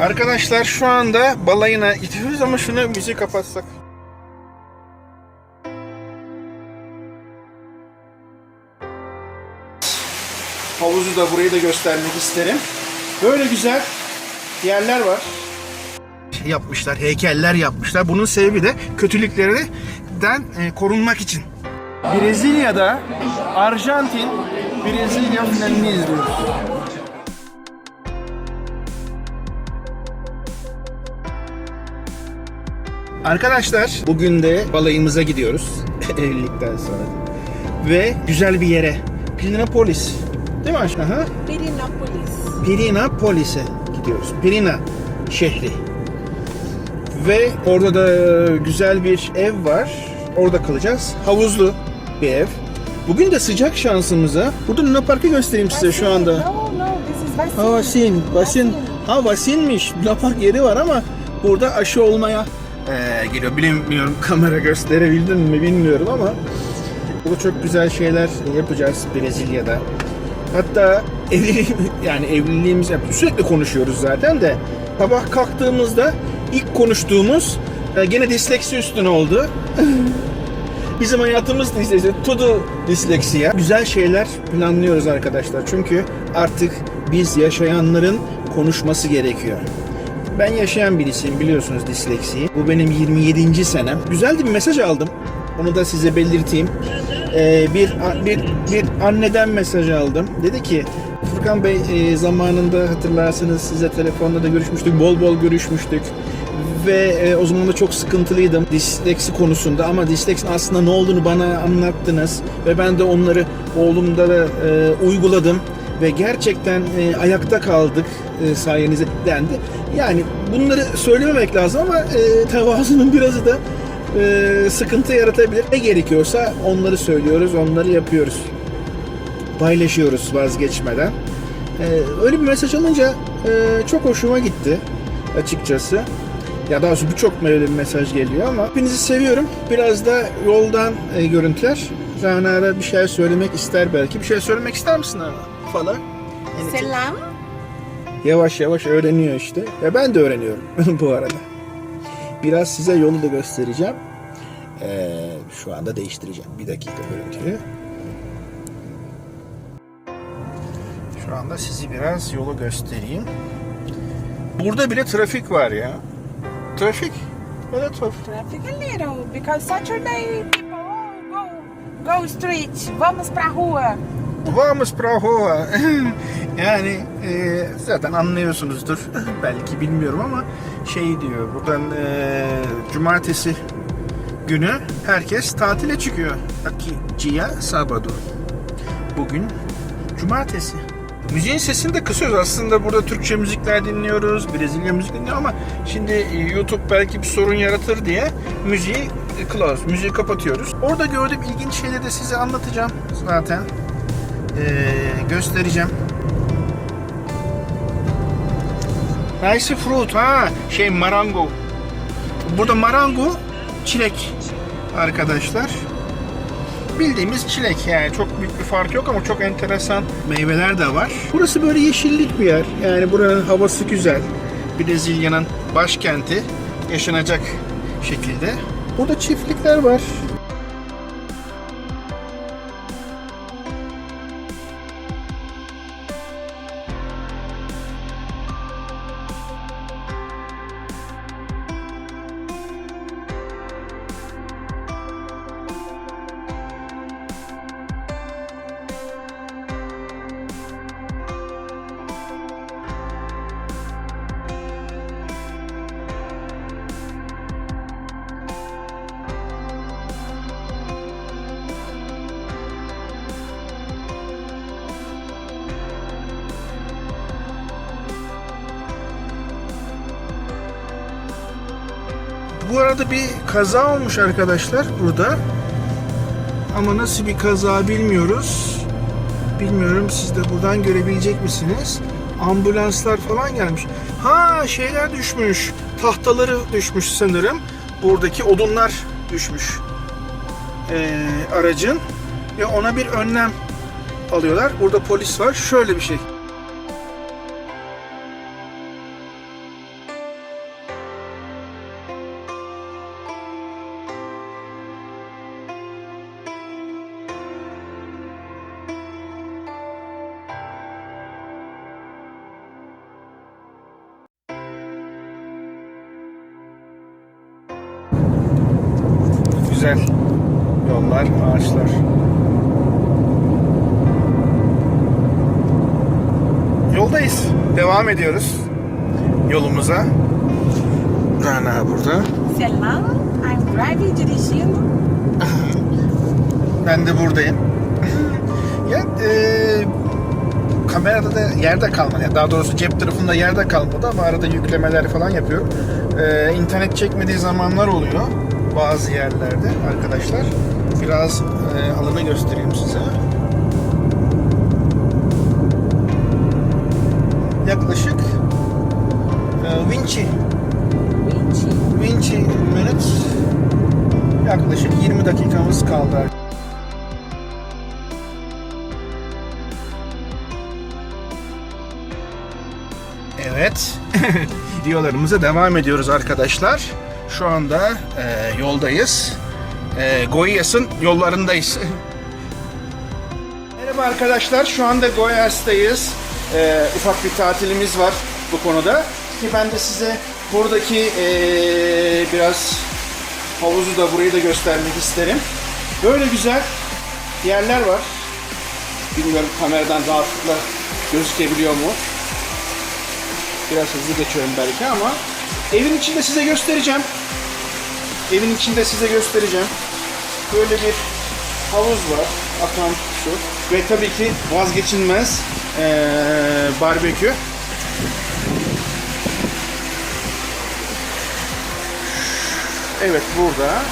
Arkadaşlar şu anda balayına gidiyoruz ama şunu müziği kapatsak. Havuzu da burayı da göstermek isterim. Böyle güzel yerler var. Şey yapmışlar, heykeller yapmışlar. Bunun sebebi de kötülüklerinden e, korunmak için. Brezilya'da Arjantin Brezilya finalini izliyoruz. Arkadaşlar bugün de balayımıza gidiyoruz. Evlilikten sonra. Ve güzel bir yere. Pirinopolis. Değil mi aşkım? Aha. Pirinopolis. Pirinopolis'e gidiyoruz. Pirina şehri. Ve orada da güzel bir ev var. Orada kalacağız. Havuzlu bir ev. Bugün de sıcak şansımıza. Burada Luna Park'ı göstereyim size şu anda. No, no, this is Vasin. Ha Vasin, Vasin. Ha Vasin'miş. Luna Park yeri var ama burada aşı olmaya eee geliyor. Bilmiyorum kamera gösterebildim mi bilmiyorum ama burada çok güzel şeyler yapacağız Brezilya'da. Hatta evliliğim, yani evliliğimiz sürekli konuşuyoruz zaten de sabah kalktığımızda ilk konuştuğumuz e, gene disleksi üstüne oldu. Bizim hayatımız disleksi, tudu disleksiya. Güzel şeyler planlıyoruz arkadaşlar. Çünkü artık biz yaşayanların konuşması gerekiyor. Ben yaşayan birisiyim biliyorsunuz disleksiyi. Bu benim 27. senem. Güzel bir mesaj aldım. Onu da size belirteyim. Ee, bir, bir, bir anneden mesaj aldım. Dedi ki Furkan Bey e, zamanında hatırlarsanız size telefonda da görüşmüştük. Bol bol görüşmüştük. Ve e, o zaman da çok sıkıntılıydım disleksi konusunda ama disleksin aslında ne olduğunu bana anlattınız ve ben de onları oğlumda da e, uyguladım ve gerçekten e, ayakta kaldık e, sayenizde dendi. Yani bunları söylememek lazım ama e, tevazunun birazı da e, sıkıntı yaratabilir. Ne gerekiyorsa onları söylüyoruz, onları yapıyoruz. Paylaşıyoruz vazgeçmeden. E, öyle bir mesaj alınca e, çok hoşuma gitti açıkçası. Ya daha doğrusu birçok öyle bir mesaj geliyor ama hepinizi seviyorum. Biraz da yoldan e, görüntüler. Rana bir şey söylemek ister belki. Bir şey söylemek ister misin Rana? Falan. Yani Selam. Yavaş yavaş öğreniyor işte. Ve ben de öğreniyorum bu arada. Biraz size yolu da göstereceğim. Ee, şu anda değiştireceğim. Bir dakika görüntüyü. Şu anda sizi biraz yolu göstereyim. Burada bile trafik var ya. Trafik. Böyle trafik. Traffic a little because Saturday people go go street. Vamos pra rua. Vamos pra rua. yani e, zaten anlıyorsunuzdur. Belki bilmiyorum ama şey diyor buradan e, cumartesi günü herkes tatile çıkıyor. Aqui dia sábado. Bugün cumartesi. Müziğin sesini de kısıyoruz. Aslında burada Türkçe müzikler dinliyoruz, Brezilya müzik dinliyor ama şimdi e, YouTube belki bir sorun yaratır diye müziği e, close, müziği kapatıyoruz. Orada gördüğüm ilginç şeyleri de size anlatacağım zaten. Ee, göstereceğim. Nice fruit ha şey marango. Burada marango çilek arkadaşlar. Bildiğimiz çilek yani çok büyük bir fark yok ama çok enteresan meyveler de var. Burası böyle yeşillik bir yer. Yani buranın havası güzel. Brezilya'nın başkenti yaşanacak şekilde. Burada çiftlikler var. Bu arada bir kaza olmuş arkadaşlar burada. Ama nasıl bir kaza bilmiyoruz. Bilmiyorum siz de buradan görebilecek misiniz? Ambulanslar falan gelmiş. Ha şeyler düşmüş. Tahtaları düşmüş sanırım. Buradaki odunlar düşmüş. Ee, aracın. Ve ona bir önlem alıyorlar. Burada polis var. Şöyle bir şey. Güzel yollar, ağaçlar. Yoldayız. Devam ediyoruz yolumuza. Rana burada. Selam. I'm driving dirigindo. Ben de buradayım. ya e, kamerada da yerde kalmadı. Yani daha doğrusu cep tarafında yerde kalmadı ama arada yüklemeler falan yapıyorum. E, internet çekmediği zamanlar oluyor bazı yerlerde arkadaşlar. Biraz e, alanı göstereyim size. Yaklaşık e, Vinci Vinci. Vinci minutes yaklaşık 20 dakikamız kaldı. Evet. Videolarımıza devam ediyoruz arkadaşlar. Şu anda e, yoldayız. E, Goias'ın yollarındayız. Merhaba arkadaşlar. Şu anda Goias'tayız. E, ufak bir tatilimiz var bu konuda. Ki ben de size buradaki e, biraz havuzu da burayı da göstermek isterim. Böyle güzel yerler var. Bilmiyorum kameradan rahatlıkla gözükebiliyor mu? Biraz hızlı geçiyorum belki ama evin içinde size göstereceğim. Evin içinde size göstereceğim. Böyle bir havuz var. Akan su. Ve tabii ki vazgeçilmez eee barbekü. Evet burada.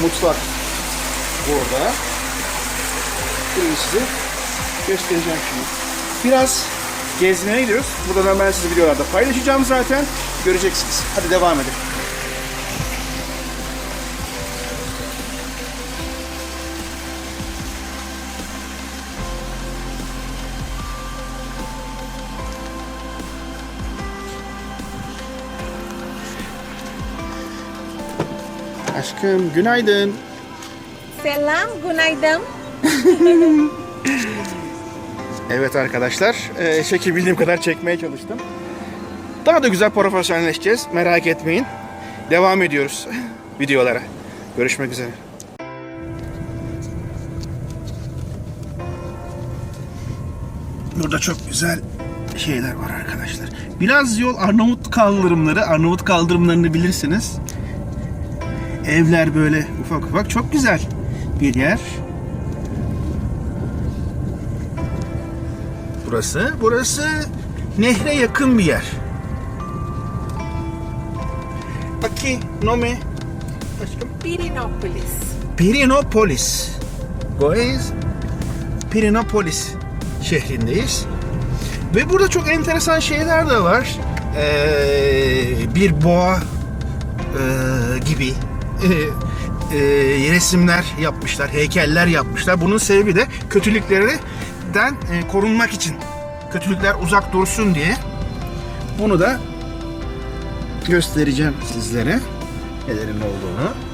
Mutfak burada. Burayı size göstereceğim şimdi. Biraz gezmeye gidiyoruz. Buradan ben sizi videolarda paylaşacağım zaten. Göreceksiniz. Hadi devam edelim. Aşkım günaydın. Selam, günaydın. Evet arkadaşlar, e, çekebildiğim kadar çekmeye çalıştım. Daha da güzel profesyonelleşeceğiz, merak etmeyin. Devam ediyoruz videolara. Görüşmek üzere. Burada çok güzel şeyler var arkadaşlar. Biraz yol Arnavut kaldırımları, Arnavut kaldırımlarını bilirsiniz. Evler böyle ufak ufak çok güzel bir yer. Burası, burası nehre yakın bir yer. Aqui, nome aşkım? Pirinópolis. Pirinopolis. Goiás, Pirinopolis şehrindeyiz. Ve burada çok enteresan şeyler de var. Ee, bir boğa ee, gibi ee, ee, resimler yapmışlar, heykeller yapmışlar. Bunun sebebi de kötülüklerden ee, korunmak için. Kötülükler uzak dursun diye. Bunu da göstereceğim sizlere. Nelerin olduğunu.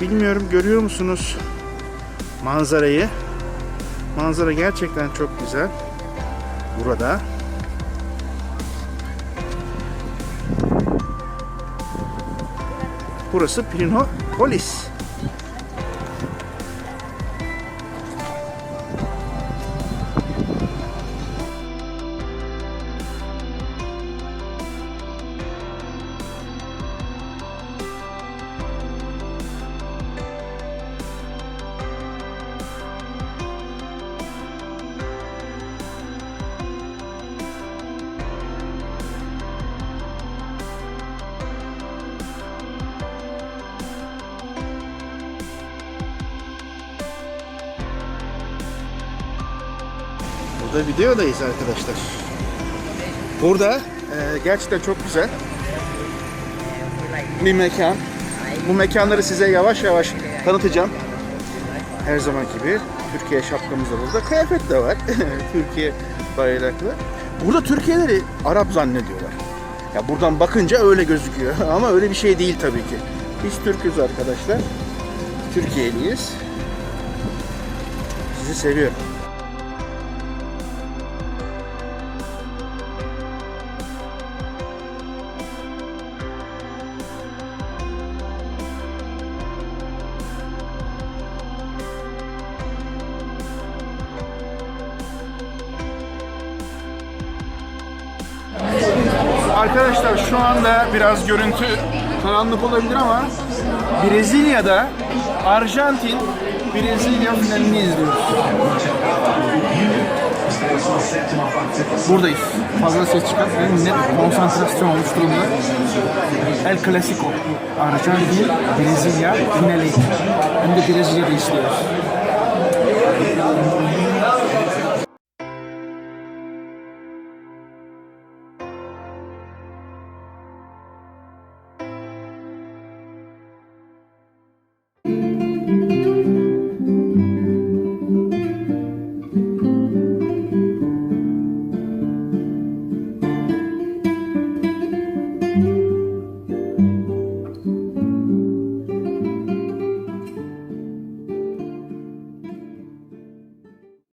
Bilmiyorum görüyor musunuz manzarayı? Manzara gerçekten çok güzel. Burada. Burası Prinopolis. Burada videodayız arkadaşlar. Burada e, gerçekten çok güzel bir mekan. Bu mekanları size yavaş yavaş tanıtacağım. Her zaman gibi Türkiye şapkamız da burada. Kıyafet de var. Türkiye bayraklı. Burada Türkiye'leri Arap zannediyorlar. Ya buradan bakınca öyle gözüküyor ama öyle bir şey değil tabii ki. Biz Türk'üz arkadaşlar. Türkiye'liyiz. Sizi seviyorum. Anda biraz görüntü karanlık olabilir ama Brezilya'da Arjantin Brezilya finalini izliyoruz. Buradayız. Fazla ses çıkartmayın. Net konsantrasyon olmuş durumda. El Clasico. Arjantin Brezilya finali. Hem de Brezilya'da izliyoruz.